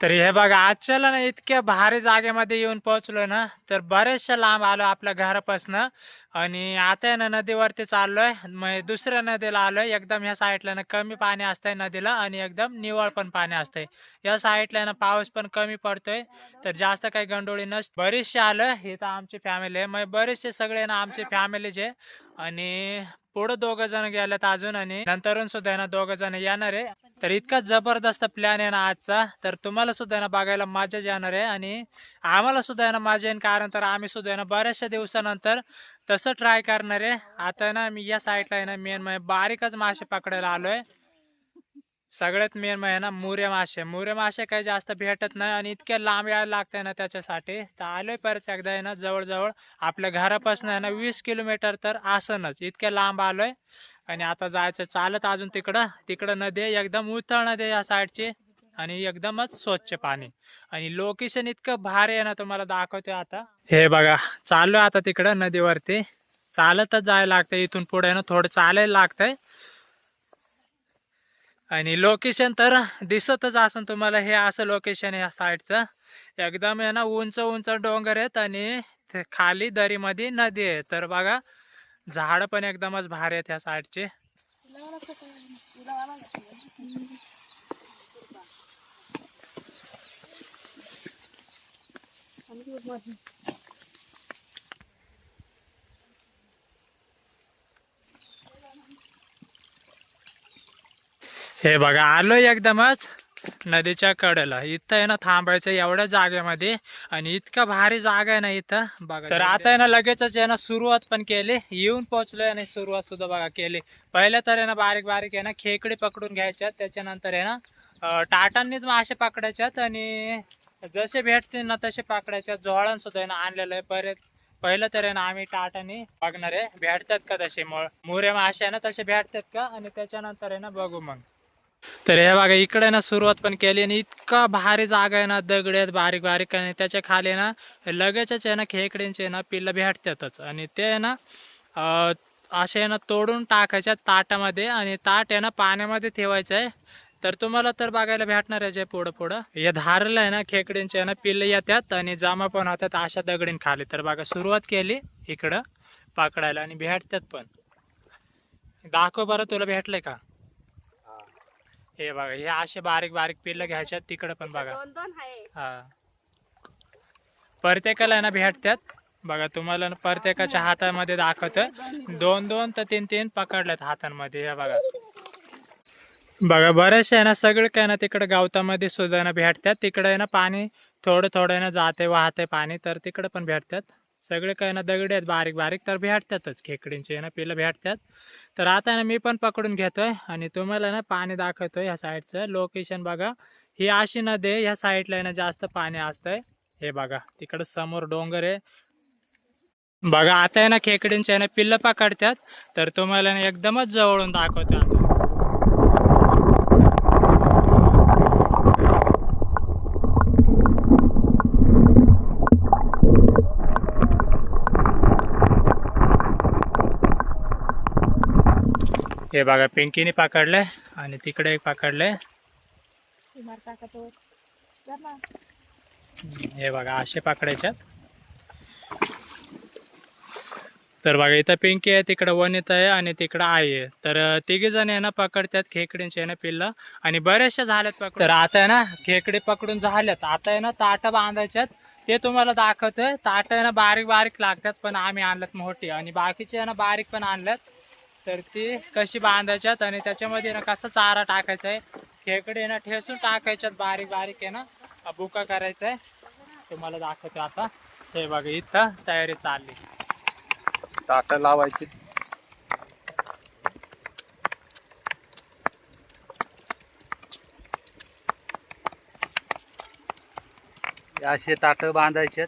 तर हे बघा आजच्याला ना इतक्या भारी जागेमध्ये येऊन पोहोचलोय ना तर बरेचशा लांब आलो आपल्या घरापासनं. आणि आता आहे ना नदीवरती चाललोय मग दुसऱ्या नदीला आलोय. एकदम ह्या साईडला ना कमी पाणी असतंय नदीला आणि एकदम निवळ पण पाणी असतंय. या साईडला ना पाऊस पण कमी पडतोय तर जास्त काही गंडोळी नसते बरीचशे आलोय. इथं आमची फॅमिली आहे. मग बरेचसे सगळे ना आमची फॅमिलीचे आणि पुढे दोघ जण गेल्यात अजून आणि नंतरून सुद्धा आहे ना दोघ जण येणार आहे. तर इतका जबरदस्त प्लॅन आहे ना आजचा. तर तुम्हाला सुद्धा आहे ना बघायला मजा येणार आहे आणि आम्हाला सुद्धा आहे ना मजा येईल कारण तर आम्ही सुद्धा आहे ना बऱ्याचशा दिवसानंतर तसं ट्राय करणार आहे. आता ना मी या साईडला आहे ना मेन म्हणजे बारीकच मासे पकडायला आलोय. सगळ्यात मेन म्हणजे ना मुरे मासे. मुरे मासे काही जास्त भेटत नाही आणि इतक्या लांब यायला लागतंय ना त्याच्यासाठी. तर आलोय परत एकदा आहे ना जवळजवळ. आपल्या घरापासून आहे ना वीस किलोमीटर तर आसनच. इतक्या लांब आलोय. आणि आता जायचं चालत अजून तिकडं. तिकडं नदी आहे, एकदम उथळ नदी आहे या साईडची आणि एकदमच स्वच्छ पाणी. आणि लोकेशन इतकं भारी आहे ना तुम्हाला दाखवते आता. हे बघा चालू आता तिकडं नदीवरती. चालतच जायला लागतंय. इथून पुढे ना थोडं चालायला लागतंय. आणि लोकेशन तर दिसतच असून तुम्हाला हे असं लोकेशन आहे या साईडचं एकदम आहे ना उंच उंच डोंगर आहेत आणि ते खाली दरीमध्ये नदी आहे. तर बघा झाड पण एकदमच भारी आहेत ह्या साईडचे हे बघा आलोय एकदमच नदीच्या कडेला इथं आहे ना थांबायचं एवढ्या जागेमध्ये आणि इतका भारी जागा आहे ना इथं बघा तर आता आहे ना लगेचच आहे ना सुरुवात पण केली येऊन पोहोचलोय आणि सुरुवात सुद्धा बघा केली पहिल्या तर आहे ना बारीक बारीक आहे ना खेकडे पकडून घ्यायच्यात त्याच्यानंतर आहे ना टाटांनीच मासे पकडायच्यात आणि जसे भेटतील ना तसे पकडायच्यात जोळण सुद्धा आहे ना आणलेलं आहे परत पहिलं तर आहे ना आम्ही टाटाने बघणार आहे भेटतात का तसे मळ मोरे मासे आहे ना तसे भेटतात का आणि त्याच्यानंतर आहे ना बघू मग तर हे बघा इकडे ना सुरुवात पण केली आणि इतका भारी जागा आहे ना दगड आहेत बारीक बारीक आणि त्याच्याखाली ना लगेचच आहे ना खेकड्यांचे ना पिल्लं भेटतातच. आणि ते आहे ना असे आहे ना तोडून टाकायच्या ताटामध्ये आणि ताट आहे ना पाण्यामध्ये ठेवायचं आहे. तर तुम्हाला तर बघायला भेटणार आहे जे पुढं पुढं. या धारलं आहे ना खेकड्यांचे आहे ना पिल्लं येतात आणि जामा पण होतात अशा दगडीन खाली तर बघा सुरुवात केली इकडं पकडायला आणि भेटतात पण. दाखव बरं तुला भेटलंय का? हे बघा हे असे बारीक बारीक पिल्लं घ्यायच्यात तिकडं पण बघा. दोन दोन आहे. हा. प्रत्येकाला ना भेटतात बघा तुम्हाला ना प्रत्येकाच्या हातामध्ये दाखवतं. दोन दोन तर तीन तीन पकडल्यात हातांमध्ये हे बघा. बघा बरेचसे आहे ना सगळे काय ना तिकडे गावतामध्ये सुद्धा ना भेटतात तिकडे ना पाणी थोडं थोडं ना जाते वाहते पाणी तर तिकडे पण भेटतात सगळे काय ना दगडे आहेत बारीक बारीक तर भेटतातच खेकडींचे आहे ना पिलं भेटतात. तर आता आहे ना मी पण पकडून घेतोय आणि तुम्हाला ना पाणी दाखवतोय ह्या साईडचं. लोकेशन बघा. ही अशी नदी आहे ह्या साईडला आहे ना जास्त पाणी असतंय. हे बघा तिकडं समोर डोंगर आहे. बघा आता आहे ना खेकडींचे आहे ना पिल्लं पकडतात. तर तुम्हाला ना एकदमच जवळून दाखवतो आता हे बघा पिंकीने पकडलंय आणि तिकडे एक पकडलंय. हे बघा असे पकडायच्यात. तर बघा इथं पिंकी आहे तिकडं वनिता आहे आणि तिकडं आई आहे. तर तिघी जण आहे ना पकडतात खेकडींचे आहे ना पिल्लं. आणि बरेचशा झाल्यात पकड तर आता आहे ना खेकडे पकडून झाल्यात. आता आहे ना ताटं बांधायच्यात. ते तुम्हाला दाखवतोय. ताटं आहे ना बारीक बारीक लागतात पण आम्ही आणल्यात मोठी. आणि बाकीचे आहे ना बारीक पण आणल्यात. तर ती कशी बांधायच्यात आणि त्याच्यामध्ये ना कसा चारा टाकायचा आहे. खेकडे ना ठेसून टाकायच्यात बारीक बारीक आहे ना. बुका करायचा आहे. तुम्हाला दाखवते आता. हे बघा इथं तयारी चालली. ताट लावायची. असे ताट बांधायचे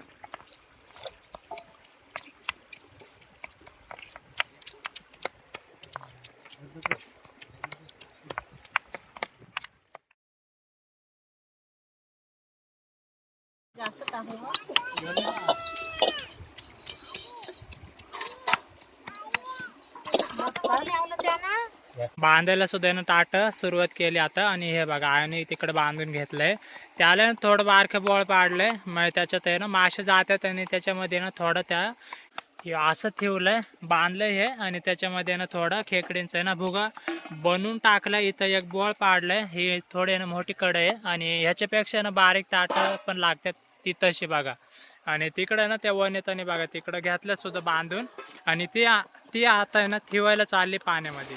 जास्त टाकू मस्त लावलं त्या ना बांधायला सुद्धा ना ताट सुरुवात केली आता. आणि हे बघा आणि तिकडे बांधून घेतलंय. त्याला थोडं बारकं बॉल पाडलंय. मग त्याच्यात आहे ना मासे जातात आणि त्याच्यामध्ये ना थोडं त्या असं ठेवलंय बांधलंय हे. आणि त्याच्यामध्ये ना थोडं खेकडींचं आहे ना भुगा बनवून टाकलाय. इथं एक बॉल पाडलंय. ही थोडी ना मोठी कडे आहे. आणि ह्याच्यापेक्षा ना बारीक ताट पण लागतात ती तशी बघा. आणि तिकडे ना त्या वनेताने बघा तिकडं घेतलं सुद्धा बांधून. आणि ती ती आता आहे ना ठेवायला चालली पाण्यामध्ये.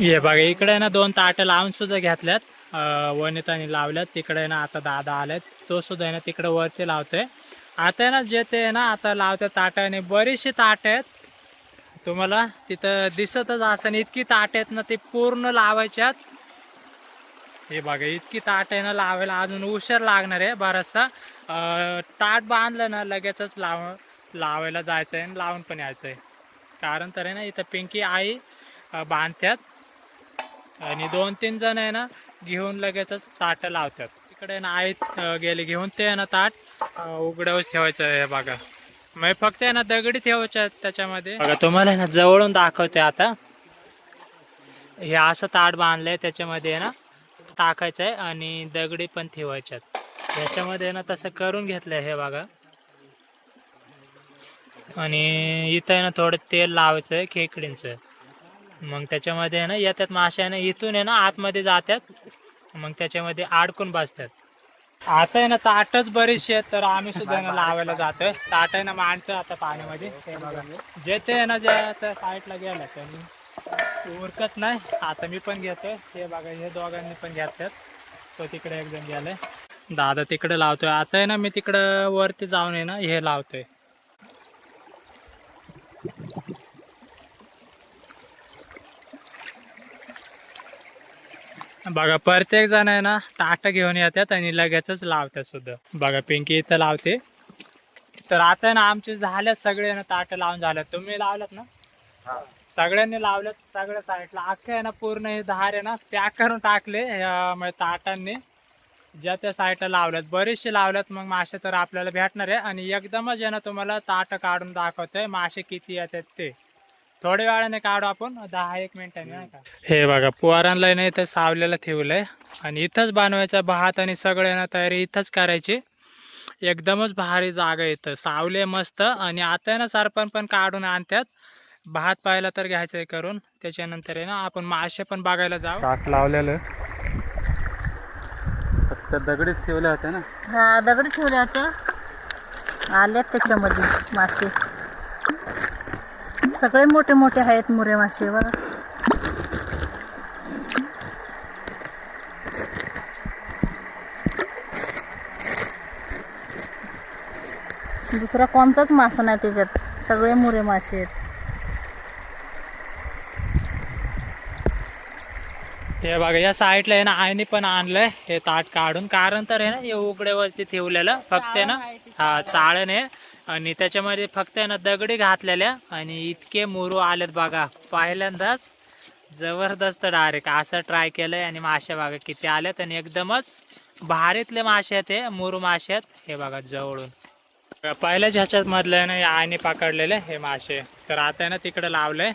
हे बघा इकडे ना दोन ताटं लावून सुद्धा घेतल्यात. वनिताने लावल्यात. तिकडे ना आता दादा आलेत. तो सुद्धा आहे ना तिकडे वरती लावतोय. आता आहे ना जे ते आहे ना आता लावते ताटं आणि बरीचशी ताट आहेत. तुम्हाला तिथं दिसतच असं इतकी ताट आहेत ना ते पूर्ण लावायच्यात. हे बघा इतकी ताट आहे ना लावायला अजून उशीर लागणार आहे बराचसा. ताट बांधलं ना लगेचच लाव लावायला जायचं आहे आणि लावून पण यायचं आहे कारण तर आहे ना इथं पिंकी आई बांधत्यात. आणि दोन तीन जण आहे ना घेऊन लगेचच ताट लावतात. तिकडे ना आई गेले घेऊन ते आहे ना ताट अं, उघड्यावरच ठेवायचं आहे हे बघा. मग फक्त आहे ना दगडी ठेवायच्या त्याच्यामध्ये. बघा तुम्हाला आहे ना जवळून दाखवते आता. हे असं ताट बांधलंय त्याच्यामध्ये आहे ना टाकायचं आहे आणि दगडी पण ठेवायच्यात ह्याच्यामध्ये ना तसं करून घेतलंय हे बघा. आणि इथं आहे ना थोडं तेल लावायचं आहे खेकडींचं. मग त्याच्यामध्ये आहे ना येतात मासे आहे ना इथून आहे ना आतमध्ये जातात. मग त्याच्यामध्ये अडकून बसतात. आता आहे ना ताटच बरीचशी आहेत तर आम्ही सुद्धा ना लावायला जातोय. ताट आहे ना मांडतोय आता पाण्यामध्ये. हे जे ते आहे ना ज्या त्या साईडला गेलं त्यांनी उरकत नाही. आता मी पण घेतोय. हे बघा हे दोघांनी पण घेतात तो तिकडे एकजण गेलाय. दादा तिकडे लावतोय. आता आहे ना मी तिकडं वरती जाऊन आहे ना हे लावतोय. बघा प्रत्येक जण आहे ना ताट घेऊन येतात आणि लगेचच लावतात सुद्धा. बघा पिंकी इथं लावते. तर आता ना आमचे झाल्यात सगळे ना ताट लावून झाल्यात तुम्ही लावल्यात ना? सगळ्यांनी लावल्यात सगळ्या साईडला. अख्खे आहे ना पूर्ण हे धार आहे ना पॅक करून टाकले म्हणजे ताटांनी. ज्या त्या साईडला लावल्यात. बरेचसे लावल्यात मग मासे तर आपल्याला भेटणार आहे. आणि एकदमच आहे ना तुम्हाला ताट काढून दाखवतंय मासे किती येतात ते. थोड्या वेळाने काढू आपण. दहा एक मिनिटांनी नाही का हे बघा पोरांना नाही इथं सावलेलं ठेवलंय. आणि इथंच बनवायचं भात आणि सगळे ना तयारी इथंच करायची. एकदमच भारी जागा आहे इथं. सावले मस्त. आणि आता आहे ना सरपण पण काढून आणतात भात पाहिला तर घ्यायचं आहे करून. त्याच्यानंतर आहे ना आपण मासे पण बघायला जाऊ. टाक लावलेलं. फक्त दगडीच ठेवले होते ना. हा दगड ठेवले होते आल्यात त्याच्यामध्ये मासे. सगळे मोठे मोठे आहेत मुरे मासे बघा दुसरा कोणताच मासा नाही त्याच्यात. सगळे मुरे मासे आहेत. हे बघा या साईडला आहे ना आईने पण आणलंय हे ताट काढून. कारण तर आहे ना हे उघड्यावरती ठेवलेलं. फक्त आहे ना हा चाळण आहे आणि त्याच्यामध्ये फक्त आहे ना दगडी घातलेल्या आणि इतके मुरू आलेत बघा. पहिल्यांदाच जबरदस्त डायरेक्ट असं ट्राय केलंय आणि मासे बघा किती आलेत आणि एकदमच भारीतले मासे आहेत हे मुरू मासे आहेत. हे बघा जवळून. पहिल्याच ह्याच्यात मधलं आहे ना या आईने पकडलेले हे मासे. तर आता आहे ना तिकडे आहे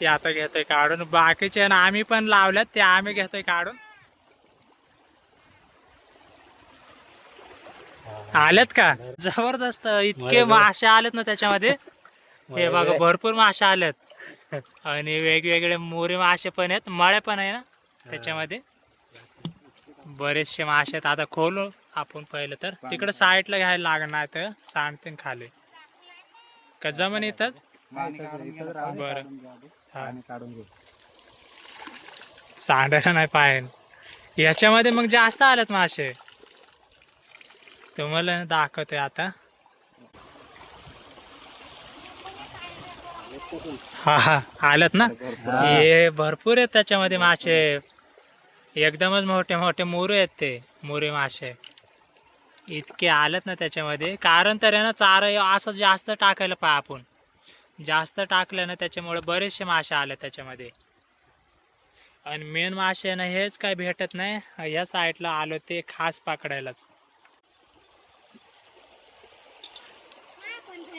ते आता घेतोय काढून. बाकीचे आहे ना आम्ही पण लावल्यात ते आम्ही घेतोय काढून. आलेत का? जबरदस्त. इतके मासे आलेत ना त्याच्यामध्ये. हे बघा भरपूर मासे आलेत. आणि वेगवेगळे मोरे मासे पण आहेत. मळे पण आहे ना त्याच्यामध्ये. बरेचसे मासे आहेत. आता खोलू आपण पहिलं तर. तिकडे साईडला घ्यायला लागणार तर सांडते खाली. का जमन येतात बरं. हा. सांडायला नाही पाहिजे. याच्यामध्ये मग जास्त आलेत मासे. तुम्हाला दाखवते आता. हा हा आलेत ना? हे भरपूर आहेत त्याच्यामध्ये मासे. एकदमच मोठे मोठे मोरे आहेत ते मोरे मासे. इतके आलेत ना त्याच्यामध्ये. कारण तर आहे ना चारा असं जास्त टाकायला पाय आपण. जास्त टाकलं ना त्याच्यामुळे बरेचसे मासे आले त्याच्यामध्ये. आणि मेन मासे ना हेच काय भेटत नाही. या साईडला आलो ते खास पकडायलाच.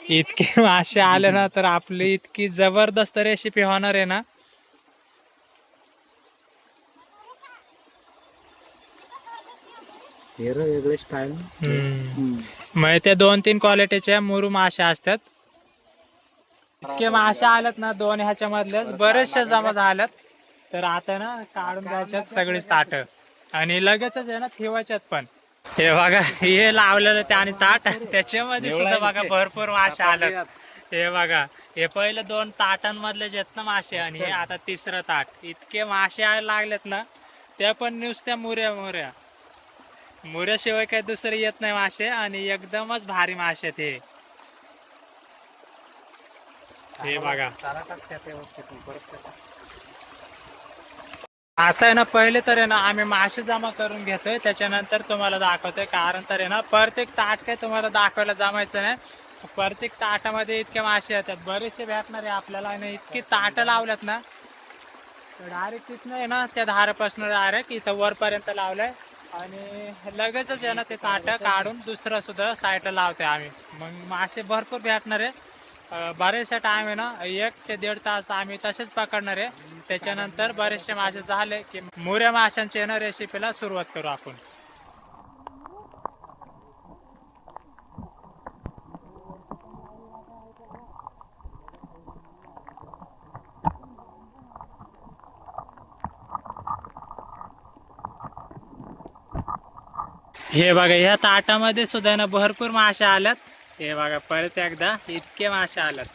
इतके मासे आले ना तर आपली इतकी जबरदस्त रेसिपी होणार आहे ना. ते दोन तीन क्वालिटीचे मुरू मासे असतात. इतके मासे आलेत ना दोन ह्याच्या मधले बरेचसे जमा झाल्यात तर आता ना काढून घ्यायच्यात सगळीच ताट आणि लगेचच आहे ना ठेवायच्यात पण. हे बघा हे लावलेलं ते आणि ताट. त्याच्यामध्ये सुद्धा बघा भरपूर मासे आलेत हे बघा हे पहिले दोन ताटांमधले जे ना मासे आणि हे आता तिसरं ताट. इतके मासे यायला लागलेत ना त्या पण नुसत्या मुऱ्या मुऱ्या. मुऱ्याशिवाय काही दुसरे येत नाही मासे आणि एकदमच भारी मासे आहेत हे. बघा. आता आहे ना पहिले तर आहे ना आम्ही मासे जमा करून घेतोय त्याच्यानंतर तुम्हाला दाखवतोय. कारण तर आहे ना प्रत्येक ताट काय तुम्हाला दाखवायला जमायचं नाही. प्रत्येक ताटामध्ये इतके मासे येतात. बरेचसे भेटणार आहे आपल्याला आणि इतकी ताटं लावल्यात ना. डायरेक्ट तिथनं आहे ना त्या धारापासून डायरेक्ट इथं वरपर्यंत लावलंय. आणि लगेचच आहे ना ते ताटं काढून दुसरं सुद्धा साईडला लावते आम्ही. मग मासे भरपूर भेटणार आहे. बरेचसा बरेचसे टाइम आहे ना एक ते दीड तास आम्ही तसेच पकडणार आहे. त्याच्यानंतर बरेचसे मासे झाले की मोऱ्या माशांच्या येणं रेसिपीला सुरुवात करू आपण. हे बघा ह्या ताटामध्ये सुद्धा ना भरपूर मासे आल्यात. हे बघा परत एकदा इतके मासे आल्यात.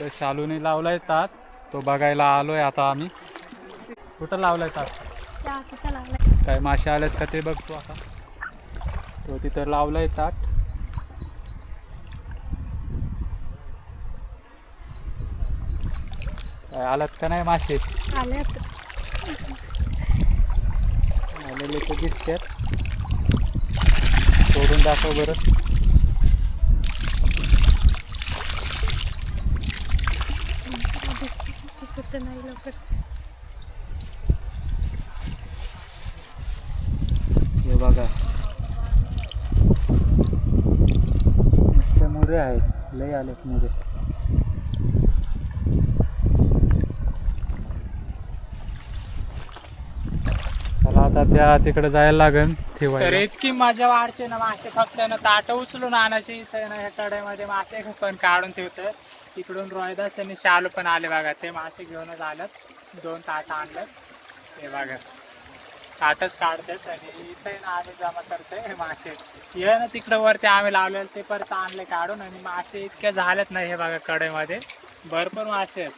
इथं शालूने लावलाय ताट. तो बघायला आलोय आता आम्ही. कुठं लावलाय ताट? काय मासे आलेत का ते बघतो आता. तो तिथं लावलाय ताट. काय आलात का नाही मासे? आलेले तर दिसतात. सोडून दाखव बरं. वाटतं नाही लवकर. बघा. मस्त मुरे आहेत. लय आलेत मुरे. त्या तिकडे जायला लागेल तर ठेवायला इतकी मजा वाढते ना मासे फक्त ना ताट उचलून आणायची इथं ना ह्या मासे पण काढून ठेवतोय. तिकडून रोहिदास आणि शालू पण आले बघा ते मासे घेऊनच आलेत. दोन ताट आणलं हे बघा. ताटच काढतात आणि इथे ना आम्ही जमा करतोय हे मासे. हे ना तिकडं वरती आम्ही लावले ते परत आणले काढून आणि मासे इतके झालेत ना हे बघा कढईमध्ये. भरपूर मासे आहेत.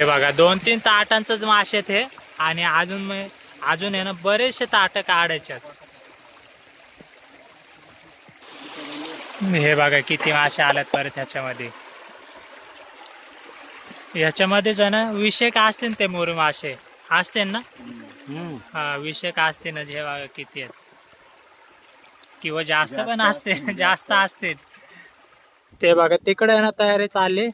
हे बघा दोन तीन ताटांचंच मासे आहेत हे. आणि अजून मग अजून आहे ना बरेचसे ताटं काढायचे. हे बघा किती मासे आल्यात परत ह्याच्यामध्ये. ह्याच्यामध्येच आहे ना विषेक असतील ते मोर मासे. असतील ना? हा विषेक असतील ना हे बघा किती आहेत. किंवा जास्त पण असते जास्त असतील. ते बघा तिकडे ना तयारी चालली.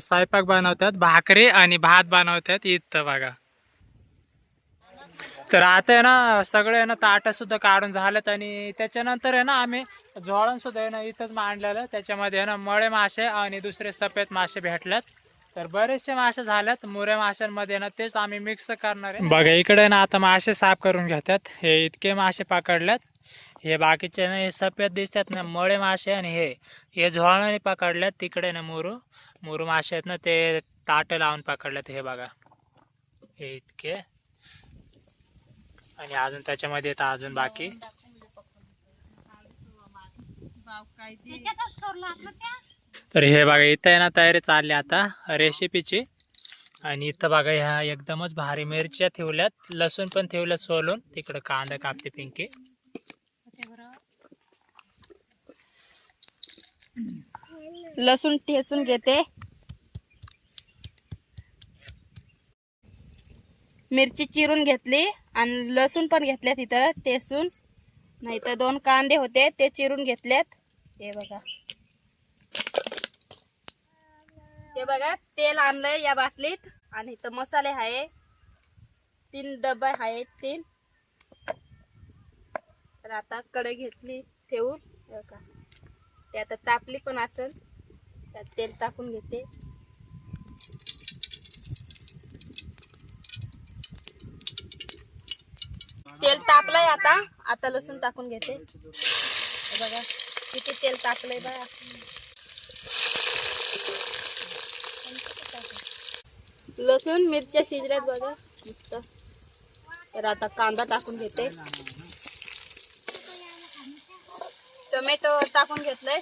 स्वयंपाक बनवतात भाकरी आणि भात बनवतात इथं बघा. तर आता आहे ना सगळे आहे ना ताटं सुद्धा काढून झालेत आणि त्याच्यानंतर आहे ना आम्ही झोळण सुद्धा आहे ना इथंच मांडलेलं. त्याच्यामध्ये आहे ना मळे मासे आणि दुसरे सफेद मासे भेटल्यात. तर बरेचसे मासे झाल्यात. मुरे माशांमध्ये ना तेच आम्ही मिक्स करणार आहे. बघा इकडे ना आता मासे साफ करून घेतात. हे इतके मासे पकडल्यात. हे बाकीचे ना हे सफेद दिसतात ना मळे मासे आणि हे. हे झोळणाने पकडल्यात. तिकडे ना मुरू. मुरू मासे आहेत ना ते ताटं लावून पकडल्यात. हे बघा. हे इतके. आणि अजून त्याच्यामध्ये येतं अजून बाकी. तर हे बघा इथं आहे ना तयारी चालली आता रेसिपीची आणि इथं बघा ह्या एकदमच भारी मिरच्या ठेवल्यात. लसूण पण ठेवल्यात सोलून. तिकडं कांदा कापते पिंकी. लसूण ठेचून घेते. मिरची चिरून घेतली आणि लसूण पण घेतल्यात इथं टेसून नाही तर दोन कांदे होते ते चिरून घेतल्यात. हे बघा. हे बघा तेल आणलंय या बाटलीत. आणि इथं मसाले आहे. तीन डबे आहेत तीन. तर आता कडे घेतली ठेवून. बघा. ते आता तापली पण असेल त्यात तेल टाकून घेते. तेल तापलंय आता. आता लसूण टाकून घेते. बघा किती तेल टाकलंय बघा. लसूण मिरच्या शिजल्यात बघा. मस्त. तर आता कांदा टाकून घेते. टोमॅटो टाकून घेतलंय.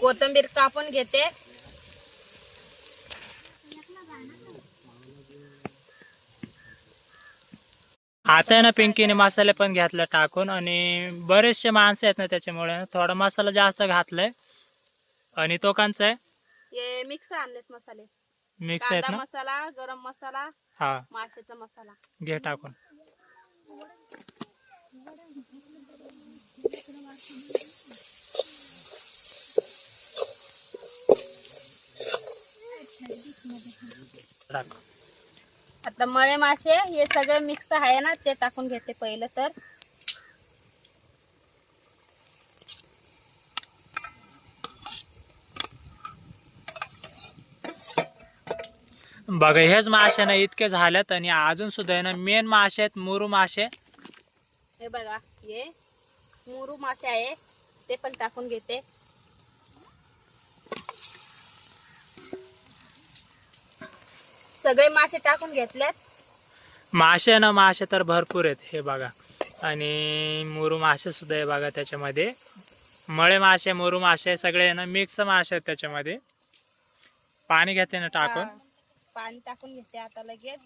कोथिंबीर कापून घेते. आता आहे ना पिंकीने मसाले पण घेतले टाकून आणि बरेचसे माणसं आहेत ना त्याच्यामुळे थोडा मसाला जास्त घातलाय. आणि तो कांचा आहे. हे मिक्स आणलेत मसाले. मिक्स आहेत कांदा ना? मसाला गरम मसाला हा. माशाचा मसाला. घे टाकून. टाक. आता मळे मासे हे सगळं मिक्स आहे ना ते टाकून घेते पहिलं तर. बघा हेच मासे ना इतके झालेत आणि अजून सुद्धा आहे ना मेन मासे आहेत मुरू मासे. हे बघा हे मुरू मासे आहे ते पण टाकून घेते. सगळे मासे टाकून घेतलेत मासे ना मासे तर भरपूर आहेत हे बघा. आणि मुरू मासे सुद्धा आहे बघा त्याच्यामध्ये. मळे मासे मुरू मासे सगळे ना मिक्स मासे आहेत त्याच्यामध्ये. पाणी घेते ना टाकून. पाणी टाकून घेते आता लगेच.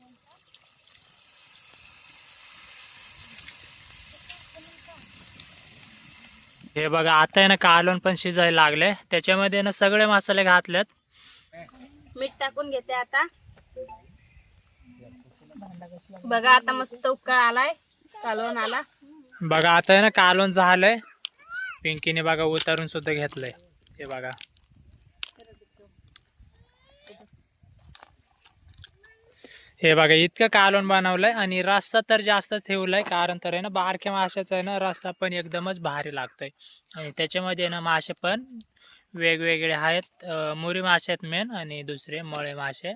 हे बघा आता आहे ना कालवण पण शिजायला लागले. त्याच्यामध्ये ना सगळे मसाले घातलेत. मीठ टाकून घेते आता. बघा आता मस्त उकळ आलाय. कालवण आला. बघा आता आहे ना कालवण झालंय. पिंकीने बघा उतारून सुद्धा घेतलंय. हे बघा. हे बघा इतकं कालवण बनवलंय आणि रस्सा तर जास्तच ठेवलाय कारण तर आहे ना बारक्या माशाचा आहे ना रस्सा पण एकदमच भारी लागतोय. आणि त्याच्यामध्ये ना मासे पण वेगवेगळे आहेत. मुरी मासे आहेत मेन आणि दुसरे मळे मासे.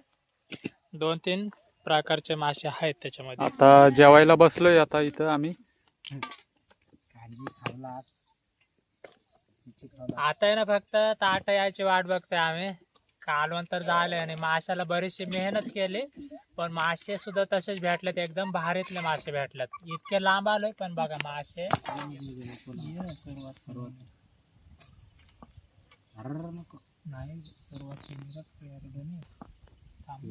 दोन तीन प्रकारचे मासे आहेत त्याच्यामध्ये. आता जेवायला बसलोय आता इथं आम्ही. आता आहे ना फक्त ताट यायची वाट बघतोय आम्ही. कालवण तर झालंय आणि माशाला बरीचशी मेहनत केली. पण मासे सुद्धा तसेच भेटलेत एकदम भारीतले मासे भेटलेत. इतके लांब आलोय पण बघा मासे. नाही सुरुवात केली बघ यार दोन्ही. थांब.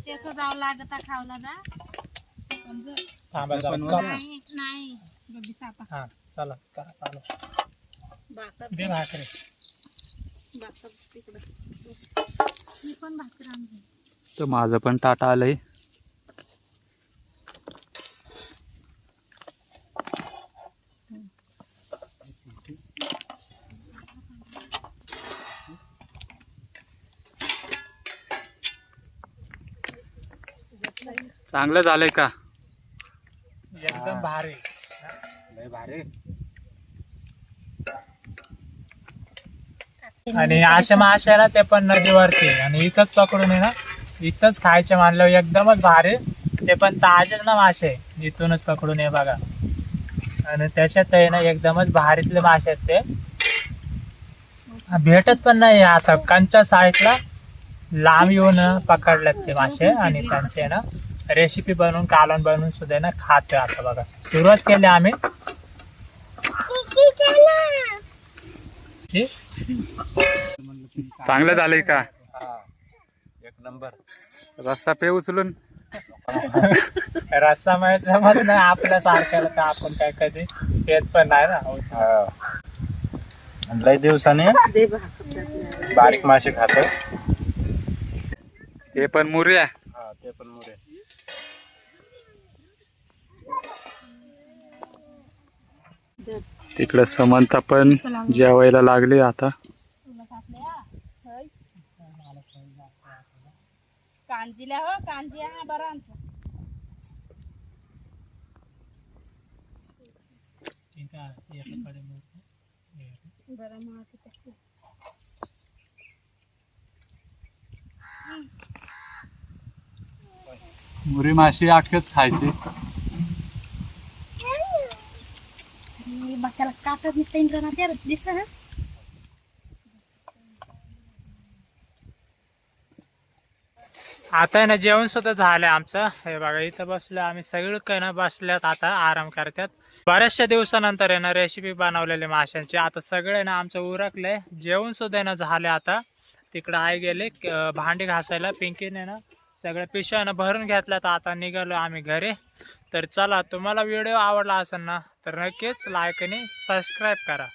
त्याच जाव लागत खावला जा. नाही नाही. हा चला करा चालू. भाकर. दे भाकरी. भाकर तिकडं. मी पण भाकर आणली तर माझं पण टाटा आलंय. चांगलं झालंय का? एकदम भारी. आणि अशा मासे आहे ना ते पण नदीवरती. आणि इथंच पकडून आहे ना इथंच खायचे मानल्यावर एकदमच भारी. ते पण ताजेच ना मासे. इथूनच पकडून आहे बघा. आणि त्याच्यात आहे ना एकदमच भारीतले मासे आहेत ते. भेटत पण नाही आता. कंच्या साईडला लांब येऊन पकडल्यात ते मासे आणि त्यांचे आहे ना. रेसिपी बनवून कालवण बनवून सुद्धा ना खातोय आता बघा. सुरुवात केली आम्ही. चांगलं झालंय का? एक नंबर. रस्ता पे उचलून. रस्सा माहीत जमत नाही आपल्या सारख्याला तर आपण काय कधी येत पण नाही ना. आणि लय दिवसाने बारीक मासे खातात हे पण मुर्या. हा ते पण मुरे तिकडं समंता पण जेवायला लागली आता. कांजीला हो कांजी हा बरा आमचा. मुरी माशी अख्खच खायची. बाक्याला काटत नुसतं इंद्रना त्या आता आहे ना जेवण सुद्धा झालंय आमचं. हे बघा इथं बसलो आम्ही सगळे काही ना बसल्यात आता आराम करतात बऱ्याचशा दिवसानंतर आहे ना रेसिपी बनवलेली माशांची. आता सगळे ना आमचं उरकलंय. जेवण सुद्धा ना झाले आता. तिकडं आई गेले भांडी घासायला. पिंकीने ना सगळ्या पिशव्या ना भरून घेतल्यात. आता निघालो आम्ही घरी. तर चला तुम्हाला व्हिडिओ आवडला असेल ना तर नक्कीच लाईक आणि सबस्क्राईब करा.